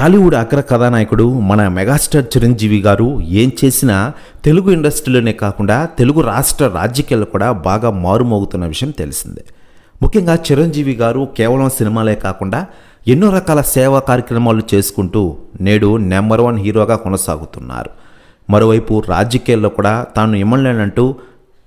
టాలీవుడ్ అగ్ర కథానాయకుడు మన మెగాస్టార్ చిరంజీవి గారు ఏం చేసినా తెలుగు ఇండస్ట్రీలోనే కాకుండా తెలుగు రాష్ట్ర రాజకీయాలు కూడా బాగా మారుమోగుతున్న విషయం తెలిసిందే. ముఖ్యంగా చిరంజీవి గారు కేవలం సినిమాలే కాకుండా ఎన్నో రకాల సేవా కార్యక్రమాలు చేసుకుంటూ నేడు నెంబర్ వన్ హీరోగా కొనసాగుతున్నారు. మరోవైపు రాజకీయాల్లో కూడా తాను ఇమ్మలేనంటూ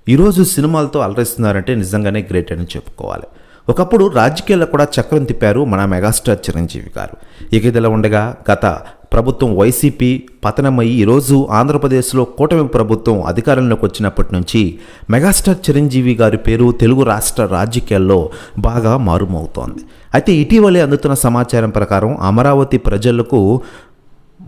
ఈరోజు సినిమాలతో అలరిస్తున్నారంటే నిజంగానే గ్రేట్ అని చెప్పుకోవాలి. ఒకప్పుడు రాజకీయాల్లో కూడా చక్రం తిప్పారు మన మెగాస్టార్ చిరంజీవి గారు. ఇక ఇదిలా ఉండగా గత ప్రభుత్వం వైసీపీ పతనమయ్యి ఈరోజు ఆంధ్రప్రదేశ్లో కూటమి ప్రభుత్వం అధికారంలోకి వచ్చినప్పటి నుంచి మెగాస్టార్ చిరంజీవి గారి పేరు తెలుగు రాష్ట్ర రాజకీయాల్లో బాగా మారుమవుతోంది అయితే ఇటీవలే అందుతున్న సమాచారం ప్రకారం అమరావతి ప్రజలకు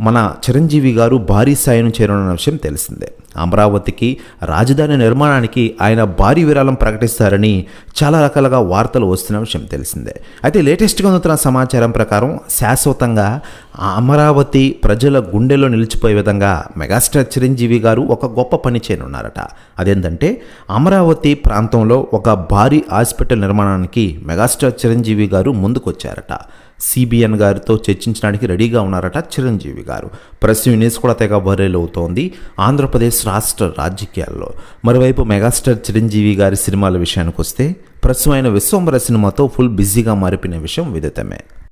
మన చిరంజీవి గారు భారీ సాయం చేరనున్న విషయం తెలిసిందే. అమరావతికి రాజధాని నిర్మాణానికి ఆయన భారీ విరాళం ప్రకటిస్తారని చాలా రకాలుగా వార్తలు వస్తున్న విషయం తెలిసిందే. అయితే లేటెస్ట్గా అందుతున్న సమాచారం ప్రకారం శాశ్వతంగా అమరావతి ప్రజల గుండెలో నిలిచిపోయే విధంగా మెగాస్టార్ చిరంజీవి గారు ఒక గొప్ప పని చేయనున్నారట. అదేంటంటే అమరావతి ప్రాంతంలో ఒక భారీ హాస్పిటల్ నిర్మాణానికి మెగాస్టార్ చిరంజీవి గారు ముందుకొచ్చారట. సిబిఎన్ గారితో చర్చించడానికి రెడీగా ఉన్నారట చిరంజీవి గారు. ప్రెస్ యూనిస్ కూడా తెగ వైరల్ అవుతోంది ఆంధ్రప్రదేశ్ రాష్ట్ర రాజకీయాల్లో. మరోవైపు మెగాస్టార్ చిరంజీవి గారి సినిమాల విషయానికి వస్తే ప్రస్తుతం ఆయన విశ్వంబర సినిమాతో ఫుల్ బిజీగా మారిపోయిన విషయం విదితమే.